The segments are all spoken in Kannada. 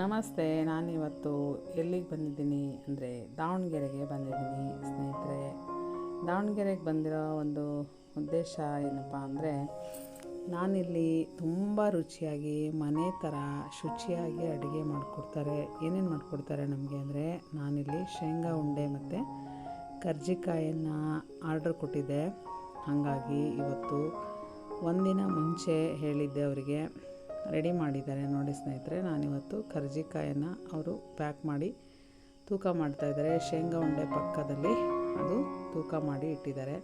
ನಮಸ್ತೆ, ನಾನಿವತ್ತು ಎಲ್ಲಿಗೆ ಬಂದಿದ್ದೀನಿ ಅಂದರೆ ದಾವಣಗೆರೆಗೆ ಬಂದಿದ್ದೀನಿ ಸ್ನೇಹಿತರೆ. ದಾವಣಗೆರೆಗೆ ಬಂದಿರೋ ಒಂದು ಉದ್ದೇಶ ಏನಪ್ಪ ಅಂದರೆ ನಾನಿಲ್ಲಿ ತುಂಬ ರುಚಿಯಾಗಿ, ಮನೆ ಥರ ಶುಚಿಯಾಗಿ ಅಡುಗೆ ಮಾಡಿಕೊಡ್ತಾರೆ. ಏನೇನು ಮಾಡಿಕೊಡ್ತಾರೆ ನಮಗೆ ಅಂದರೆ ನಾನಿಲ್ಲಿ ಶೇಂಗಾ ಉಂಡೆ ಮತ್ತು ಕರ್ಜಿಕಾಯನ್ನು ಆರ್ಡ್ರ್ ಕೊಟ್ಟಿದ್ದೆ. ಹಾಗಾಗಿ ಇವತ್ತು ಒಂದಿನ ಮುಂಚೆ ಹೇಳಿದ್ದೆ ಅವರಿಗೆ. ರೆಡಿ ಮಾಡಿದ್ದಾರೆ. ನೋಡಿ ಸ್ನೇಹಿತರೆ, ನಾನಿವತ್ತು ಕರ್ಜಿಕಾಯನ್ನು ಅವರು ಪ್ಯಾಕ್ ಮಾಡಿ ತೂಕ ಮಾಡ್ತಾಯಿದ್ದಾರೆ ಶೇಂಗಾ ಉಂಡೆ ಪಕ್ಕದಲ್ಲಿ ಅದು ತೂಕ ಮಾಡಿ ಇಟ್ಟಿದ್ದಾರೆ.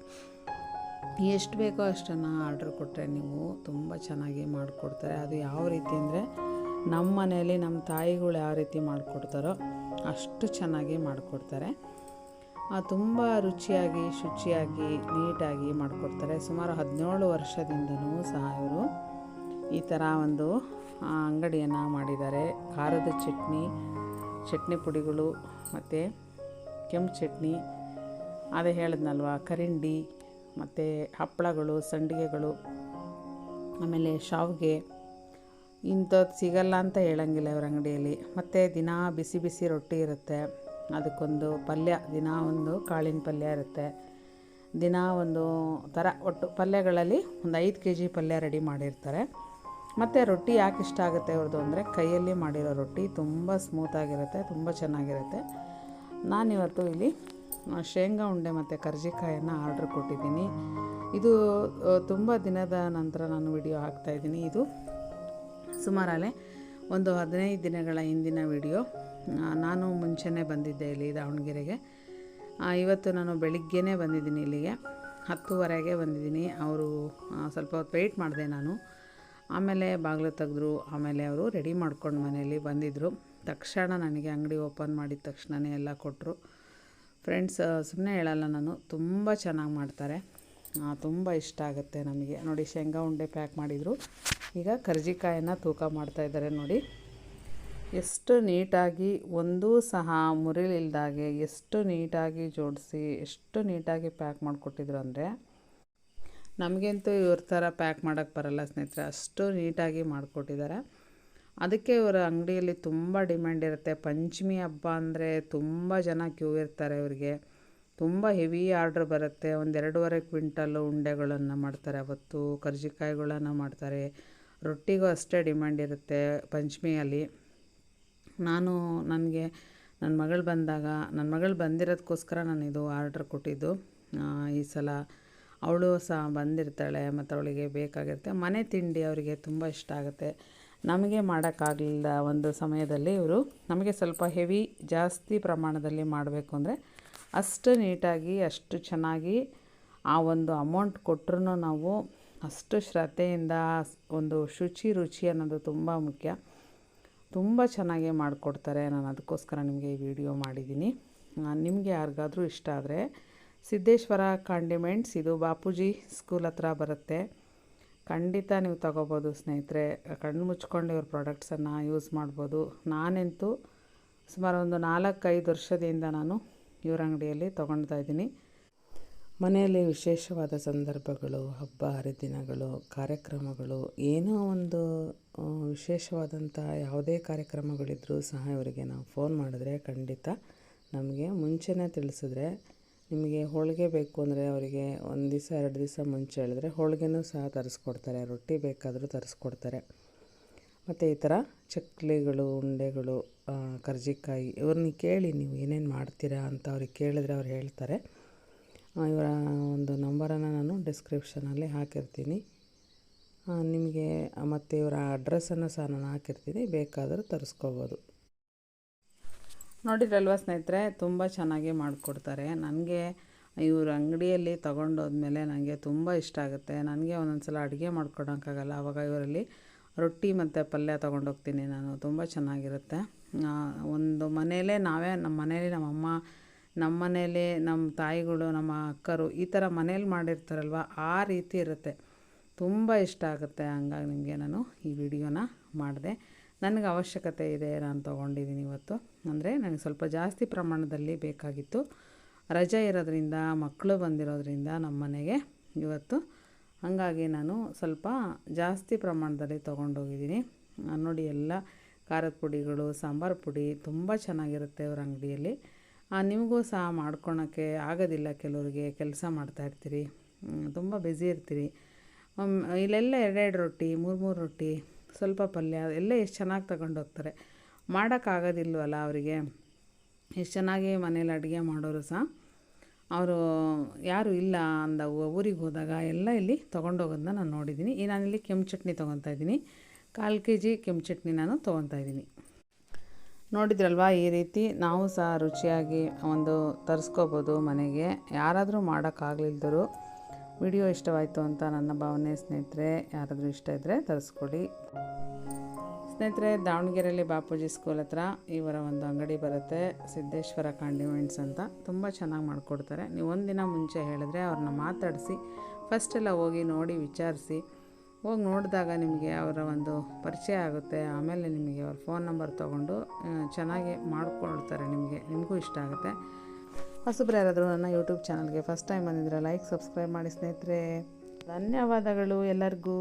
ಎಷ್ಟು ಬೇಕೋ ಅಷ್ಟನ್ನು ಆರ್ಡ್ರ್ ಕೊಟ್ಟರೆ ನೀವು ತುಂಬ ಚೆನ್ನಾಗಿ ಮಾಡಿಕೊಡ್ತಾರೆ. ಅದು ಯಾವ ರೀತಿ ಅಂದರೆ ನಮ್ಮ ಮನೆಯಲ್ಲಿ ನಮ್ಮ ತಾಯಿಗಳು ಯಾವ ರೀತಿ ಮಾಡಿಕೊಡ್ತಾರೋ ಅಷ್ಟು ಚೆನ್ನಾಗಿ ಮಾಡಿಕೊಡ್ತಾರೆ. ತುಂಬ ರುಚಿಯಾಗಿ ಶುಚಿಯಾಗಿ ನೀಟಾಗಿ ಮಾಡಿಕೊಡ್ತಾರೆ. ಸುಮಾರು ಹದಿನೇಳು ವರ್ಷದಿಂದಲೂ ಸಹ ಇವರು ಈ ಥರ ಒಂದು ಅಂಗಡಿಯನ್ನು ಮಾಡಿದ್ದಾರೆ. ಖಾರದ ಚಟ್ನಿ ಚಟ್ನಿ ಪುಡಿಗಳು ಮತ್ತು ಕೆಂಪು ಚಟ್ನಿ. ಅದೇ ಹೇಳಿದ್ನಲ್ವ, ಕರಿಂಡಿ, ಮತ್ತು ಹಪ್ಪಳಗಳು, ಸಂಡಿಗೆಗಳು, ಆಮೇಲೆ ಶಾವಿಗೆ. ಇಂಥದ್ದು ಸಿಗಲ್ಲ ಅಂತ ಹೇಳಂಗಿಲ್ಲ ಇವ್ರ ಅಂಗಡಿಯಲ್ಲಿ. ಮತ್ತು ದಿನ ಬಿಸಿ ಬಿಸಿ ರೊಟ್ಟಿ ಇರುತ್ತೆ. ಅದಕ್ಕೊಂದು ಪಲ್ಯ, ದಿನ ಒಂದು ಕಾಳಿನ ಪಲ್ಯ ಇರುತ್ತೆ. ದಿನ ಒಂದು ಥರ ಒಟ್ಟು ಪಲ್ಯಗಳಲ್ಲಿ ಒಂದು ಐದು ಕೆ ಜಿ ಪಲ್ಯ ರೆಡಿ ಮಾಡಿರ್ತಾರೆ. ಮತ್ತು ರೊಟ್ಟಿ ಯಾಕೆ ಇಷ್ಟ ಆಗುತ್ತೆ ಅವ್ರದ್ದು ಅಂದರೆ ಕೈಯಲ್ಲಿ ಮಾಡಿರೋ ರೊಟ್ಟಿ ತುಂಬ ಸ್ಮೂತಾಗಿರುತ್ತೆ ತುಂಬ ಚೆನ್ನಾಗಿರುತ್ತೆ. ನಾನಿವತ್ತು ಇಲ್ಲಿ ಶೇಂಗಾ ಉಂಡೆ ಮತ್ತು ಕರ್ಜಿಕಾಯನ್ನು ಆರ್ಡ್ರ್ ಕೊಟ್ಟಿದ್ದೀನಿ. ಇದು ತುಂಬ ದಿನದ ನಂತರ ನಾನು ವಿಡಿಯೋ ಹಾಕ್ತಾಯಿದ್ದೀನಿ ಇದು ಸುಮಾರಲ್ಲೇ ಒಂದು ಹದಿನೈದು ದಿನಗಳ ಹಿಂದಿನ ವಿಡಿಯೋ. ನಾನು ಮುಂಚೆನೇ ಬಂದಿದ್ದೆ ಇಲ್ಲಿ ದಾವಣಗೆರೆಗೆ. ಇವತ್ತು ನಾನು ಬೆಳಿಗ್ಗೆನೇ ಬಂದಿದ್ದೀನಿ ಇಲ್ಲಿಗೆ. ಹತ್ತುವರೆಗೆ ಬಂದಿದ್ದೀನಿ. ಅವರು ಸ್ವಲ್ಪ ಹೊತ್ತು ವೆಯ್ಟ್ ಮಾಡಿದೆ ನಾನು. ಆಮೇಲೆ ಬಾಗಿಲು ತೆಗೆದ್ರು, ಆಮೇಲೆ ಅವರು ರೆಡಿ ಮಾಡ್ಕೊಂಡು ಮನೆಯಲ್ಲಿ ಬಂದಿದ್ದರು ತಕ್ಷಣ ನನಗೆ ಅಂಗಡಿ ಓಪನ್ ಮಾಡಿದ ತಕ್ಷಣವೇ ಎಲ್ಲ ಕೊಟ್ಟರು ಫ್ರೆಂಡ್ಸ್ ಸುಮ್ಮನೆ ಹೇಳಲ್ಲ ನಾನು, ತುಂಬ ಚೆನ್ನಾಗಿ ಮಾಡ್ತಾರೆ. ತುಂಬ ಇಷ್ಟ ಆಗುತ್ತೆ ನಮಗೆ ನೋಡಿ, ಶೇಂಗಾ ಉಂಡೆ ಪ್ಯಾಕ್ ಮಾಡಿದರು. ಈಗ ಕರ್ಜಿಕಾಯನ್ನು ತೂಕ ಮಾಡ್ತಾಯಿದ್ದಾರೆ ನೋಡಿ. ಎಷ್ಟು ನೀಟಾಗಿ, ಒಂದೂ ಸಹ ಮುರಿಲಿಲ್ದಾಗೆ ಎಷ್ಟು ನೀಟಾಗಿ ಜೋಡಿಸಿ, ಎಷ್ಟು ನೀಟಾಗಿ ಪ್ಯಾಕ್ ಮಾಡಿಕೊಟ್ಟಿದ್ರು ಅಂದರೆ ನಮಗಂತೂ ಇವ್ರ ಥರ ಪ್ಯಾಕ್ ಮಾಡೋಕ್ಕೆ ಬರಲ್ಲ ಸ್ನೇಹಿತರೆ, ಅಷ್ಟು ನೀಟಾಗಿ ಮಾಡಿಕೊಟ್ಟಿದ್ದಾರೆ. ಅದಕ್ಕೆ ಇವರ ಅಂಗಡಿಯಲ್ಲಿ ತುಂಬ ಡಿಮ್ಯಾಂಡ್ ಇರುತ್ತೆ. ಪಂಚಮಿ ಹಬ್ಬ ಅಂದರೆ ತುಂಬ ಜನ ಕ್ಯೂ ಇರ್ತಾರೆ ಇವರಿಗೆ. ತುಂಬ ಹೆವಿ ಆರ್ಡ್ರ್ ಬರುತ್ತೆ. ಒಂದು ಎರಡೂವರೆ ಕ್ವಿಂಟಲ್ಲು ಉಂಡೆಗಳನ್ನು ಮಾಡ್ತಾರೆ. ಅವತ್ತು ಕರ್ಜಿಕಾಯಿಗಳನ್ನು ಮಾಡ್ತಾರೆ. ರೊಟ್ಟಿಗೂ ಅಷ್ಟೇ ಡಿಮ್ಯಾಂಡ್ ಇರುತ್ತೆ ಪಂಚಮಿಯಲ್ಲಿ. ನಾನು ನನಗೆ ನನ್ನ ಮಗಳು ಬಂದಾಗ ನನ್ನ ಮಗಳು ಬಂದಿರೋದಕ್ಕೋಸ್ಕರ ನಾನು ಇದು ಆರ್ಡ್ರ್ ಕೊಟ್ಟಿದ್ದು. ಈ ಸಲ ಅವಳು ಸಹ ಬಂದಿರ್ತಾಳೆ ಮತ್ತು ಅವಳಿಗೆ ಬೇಕಾಗಿರುತ್ತೆ. ಮನೆ ತಿಂಡಿ ಅವರಿಗೆ ತುಂಬ ಇಷ್ಟ ಆಗುತ್ತೆ. ನಮಗೆ ಮಾಡೋಕ್ಕಾಗಲಿಲ್ಲ ಒಂದು ಸಮಯದಲ್ಲಿ ಇವರು. ನಮಗೆ ಸ್ವಲ್ಪ ಹೆವಿ ಜಾಸ್ತಿ ಪ್ರಮಾಣದಲ್ಲಿ ಮಾಡಬೇಕು ಅಂದರೆ ಅಷ್ಟು ನೀಟಾಗಿ, ಅಷ್ಟು ಚೆನ್ನಾಗಿ ಆ ಒಂದು ಅಮೌಂಟ್ ಕೊಟ್ಟರು ನಾವು ಅಷ್ಟು ಶ್ರದ್ಧೆಯಿಂದ ಒಂದು ಶುಚಿ ರುಚಿ ಅನ್ನೋದು ತುಂಬ ಮುಖ್ಯ. ತುಂಬ ಚೆನ್ನಾಗಿ ಮಾಡಿಕೊಡ್ತಾರೆ. ನಾನು ಅದಕ್ಕೋಸ್ಕರ ನಿಮಗೆ ಈ ವಿಡಿಯೋ ಮಾಡಿದ್ದೀನಿ. ನಿಮಗೆ ಯಾರಿಗಾದರೂ ಇಷ್ಟ ಆದರೆ ಸಿದ್ದೇಶ್ವರ ಕಾಂಡಿಮೆಂಟ್ಸ್ ಇದು ಬಾಪೂಜಿ ಸ್ಕೂಲ್ ಹತ್ರ ಬರುತ್ತೆ. ಖಂಡಿತ ನೀವು ತಗೋಬೋದು ಸ್ನೇಹಿತರೆ. ಕಣ್ಣು ಮುಚ್ಕೊಂಡು ಇವ್ರ ಪ್ರಾಡಕ್ಟ್ಸನ್ನು ಯೂಸ್ ಮಾಡ್ಬೋದು. ನಾನಂತೂ ಸುಮಾರು ಒಂದು ನಾಲ್ಕೈದು ವರ್ಷದಿಂದ ನಾನು ಇವ್ರ ಅಂಗಡಿಯಲ್ಲಿ ತೊಗೊಳ್ತಾ ಇದ್ದೀನಿ. ಮನೆಯಲ್ಲಿ ವಿಶೇಷವಾದ ಸಂದರ್ಭಗಳು, ಹಬ್ಬ, ಹರಿದಿನಗಳು, ಕಾರ್ಯಕ್ರಮಗಳು, ಏನೋ ಒಂದು ವಿಶೇಷವಾದಂಥ ಯಾವುದೇ ಕಾರ್ಯಕ್ರಮಗಳಿದ್ದರೂ ಸಹ ಇವರಿಗೆ ನಾವು ಫೋನ್ ಮಾಡಿದ್ರೆ ಖಂಡಿತ ನಮಗೆ ಮುಂಚೆನೇ ತಿಳಿಸಿದ್ರೆ ನಿಮಗೆ ಹೋಳಿಗೆ ಬೇಕು ಅಂದರೆ ಅವರಿಗೆ ಒಂದು ದಿವಸ, ಎರಡು ದಿವಸ ಮುಂಚೆ ಹೇಳಿದ್ರೆ ಹೋಳಿಗೆನೂ ಸಹ ತರಿಸ್ಕೊಡ್ತಾರೆ. ರೊಟ್ಟಿ ಬೇಕಾದರೂ ತರಿಸ್ಕೊಡ್ತಾರೆ. ಮತ್ತು ಈ ಥರ ಚಕ್ಲಿಗಳು, ಉಂಡೆಗಳು ಕರ್ಜಿಕಾಯಿ ಇವ್ರನ್ನ ಕೇಳಿ ನೀವು ಏನೇನು ಮಾಡ್ತೀರಾ ಅಂತ ಅವ್ರಿಗೆ ಕೇಳಿದ್ರೆ ಅವ್ರು ಹೇಳ್ತಾರೆ. ಇವರ ಒಂದು ನಂಬರನ್ನು ನಾನು ಡಿಸ್ಕ್ರಿಪ್ಷನಲ್ಲಿ ಹಾಕಿರ್ತೀನಿ. ನಿಮಗೆ ಮತ್ತು ಇವರ ಅಡ್ರೆಸ್ಸನ್ನು ಸಹ ನಾನು ಹಾಕಿರ್ತೀನಿ. ಬೇಕಾದರೂ ತರಿಸ್ಕೋಬೋದು. ನೋಡಿರಲ್ವ ಸ್ನೇಹಿತರೆ, ತುಂಬ ಚೆನ್ನಾಗಿ ಮಾಡಿಕೊಡ್ತಾರೆ. ನನಗೆ ಇವ್ರ ಅಂಗಡಿಯಲ್ಲಿ ತೊಗೊಂಡೋದ್ಮೇಲೆ ನನಗೆ ತುಂಬ ಇಷ್ಟ ಆಗುತ್ತೆ. ನನಗೆ ಒಂದೊಂದು ಸಲ ಅಡುಗೆ ಮಾಡ್ಕೊಡೋಕ್ಕಾಗಲ್ಲ. ಆವಾಗ ಇವರಲ್ಲಿ ರೊಟ್ಟಿ ಮತ್ತು ಪಲ್ಯ ತೊಗೊಂಡೋಗ್ತೀನಿ ನಾನು. ತುಂಬ ಚೆನ್ನಾಗಿರುತ್ತೆ. ಒಂದು ಮನೆಯಲ್ಲೇ ನಾವೇ ನಮ್ಮ ಮನೇಲಿ ನಮ್ಮಮ್ಮ ನಮ್ಮ ಮನೇಲಿ ನಮ್ಮ ತಾಯಿಗಳು, ನಮ್ಮ ಅಕ್ಕರು ಈ ಥರ ಮನೇಲಿ ಮಾಡಿರ್ತಾರಲ್ವ, ಆ ರೀತಿ ಇರುತ್ತೆ. ತುಂಬ ಇಷ್ಟ ಆಗುತ್ತೆ. ಹಂಗಾಗಿ ನಿಮಗೆ ನಾನು ಈ ವಿಡಿಯೋನ ಮಾಡಿದೆ. ನನಗೆ ಅವಶ್ಯಕತೆ ಇದೆ ನಾನು ತೊಗೊಂಡಿದ್ದೀನಿ ಇವತ್ತು. ಅಂದರೆ ನನಗೆ ಸ್ವಲ್ಪ ಜಾಸ್ತಿ ಪ್ರಮಾಣದಲ್ಲಿ ಬೇಕಾಗಿತ್ತು. ರಜೆ ಇರೋದ್ರಿಂದ, ಮಕ್ಕಳು ಬಂದಿರೋದ್ರಿಂದ ನಮ್ಮ ಮನೆಗೆ ಇವತ್ತು. ಹಾಗಾಗಿ ನಾನು ಸ್ವಲ್ಪ ಜಾಸ್ತಿ ಪ್ರಮಾಣದಲ್ಲಿ ತೊಗೊಂಡೋಗಿದ್ದೀನಿ. ನೋಡಿ ಎಲ್ಲ ಖಾರದ ಪುಡಿಗಳು, ಸಾಂಬಾರು ಪುಡಿ ತುಂಬ ಚೆನ್ನಾಗಿರುತ್ತೆ ಅವ್ರ ಅಂಗಡಿಯಲ್ಲಿ. ನಿಮಗೂ ಸಹ ಮಾಡ್ಕೊಳಕ್ಕೆ ಆಗೋದಿಲ್ಲ ಕೆಲವರಿಗೆ, ಕೆಲಸ ಮಾಡ್ತಾಯಿರ್ತೀರಿ ತುಂಬ ಬ್ಯುಸಿ ಇರ್ತೀರಿ. ಇಲ್ಲೆಲ್ಲ ಎರಡೆರಡು ರೊಟ್ಟಿ ಮೂರು ಮೂರು ರೊಟ್ಟಿ ಸ್ವಲ್ಪ ಪಲ್ಯ, ಎಲ್ಲ ಎಷ್ಟು ಚೆನ್ನಾಗಿ ತಗೊಂಡೋಗ್ತಾರೆ ಮಾಡೋಕ್ಕಾಗೋದಿಲ್ವಲ್ಲ ಅವರಿಗೆ? ಎಷ್ಟು ಚೆನ್ನಾಗಿ ಮನೇಲಿ ಅಡುಗೆ ಮಾಡೋರು ಸಹ ಅವರು ಯಾರು ಇಲ್ಲ ಅಂದ ಊರಿಗೆ ಹೋದಾಗ ಎಲ್ಲ ಇಲ್ಲಿ ತೊಗೊಂಡೋಗೋದನ್ನ ನಾನು ನೋಡಿದ್ದೀನಿ ಈ ನಾನಿಲ್ಲಿ ಕೆಂಪು ಚಟ್ನಿ ತೊಗೊತಾ ಇದ್ದೀನಿ. ಕಾಲು ಕೆ ಜಿ ಕೆಂಪು ಚಟ್ನಿ ನಾನು ತೊಗೊತಾ ಇದ್ದೀನಿ. ನೋಡಿದ್ರಲ್ವಾ ಈ ರೀತಿ ನಾವು ಸಹ ರುಚಿಯಾಗಿ ಒಂದು ತರಿಸ್ಕೋಬೋದು ಮನೆಗೆ. ಯಾರಾದರೂ ಮಾಡೋಕ್ಕಾಗಲಿಲ್ದರು ವಿಡಿಯೋ ಇಷ್ಟವಾಯಿತು ಅಂತ ನನ್ನ ಭಾವನೆ, ಸ್ನೇಹಿತರೆ, ಯಾರಾದರೂ ಇಷ್ಟ ಇದ್ದರೆ ತರಿಸ್ಕೊಡಿ ಸ್ನೇಹಿತರೆ, ದಾವಣಗೆರೆಯಲ್ಲಿ ಬಾಪೂಜಿ ಸ್ಕೂಲ್ ಹತ್ರ ಇವರ ಒಂದು ಅಂಗಡಿ ಬರುತ್ತೆ, ಸಿದ್ದೇಶ್ವರ ಕಾಂಡಿಮೆಂಟ್ಸ್ ಅಂತ. ತುಂಬ ಚೆನ್ನಾಗಿ ಮಾಡಿಕೊಡ್ತಾರೆ. ನೀವು ಒಂದಿನ ಮುಂಚೆ ಹೇಳಿದ್ರೆ ಅವ್ರನ್ನ ಮಾತಾಡಿಸಿ ಫಸ್ಟೆಲ್ಲ ಹೋಗಿ ನೋಡಿ ವಿಚಾರಿಸಿ. ಹೋಗಿ ನೋಡಿದಾಗ ನಿಮಗೆ ಅವರ ಒಂದು ಪರಿಚಯ ಆಗುತ್ತೆ. ಆಮೇಲೆ ನಿಮಗೆ ಅವ್ರ ಫೋನ್ ನಂಬರ್ ತೊಗೊಂಡು ಚೆನ್ನಾಗಿ ಮಾಡಿಕೊಳ್ತಾರೆ ನಿಮಗೆ, ನಿಮಗೂ ಇಷ್ಟ ಆಗುತ್ತೆ. ಹೊಸಬ್ರು ಯಾರಾದರೂ ನನ್ನ ಯೂಟ್ಯೂಬ್ ಚಾನಲ್ಗೆ ಫಸ್ಟ್ ಟೈಮ್ ಬಂದಿದ್ರೆ ಲೈಕ್ ಸಬ್ಸ್ಕ್ರೈಬ್ ಮಾಡಿ ಸ್ನೇಹಿತರೆ. ಧನ್ಯವಾದಗಳು ಎಲ್ಲರಿಗೂ.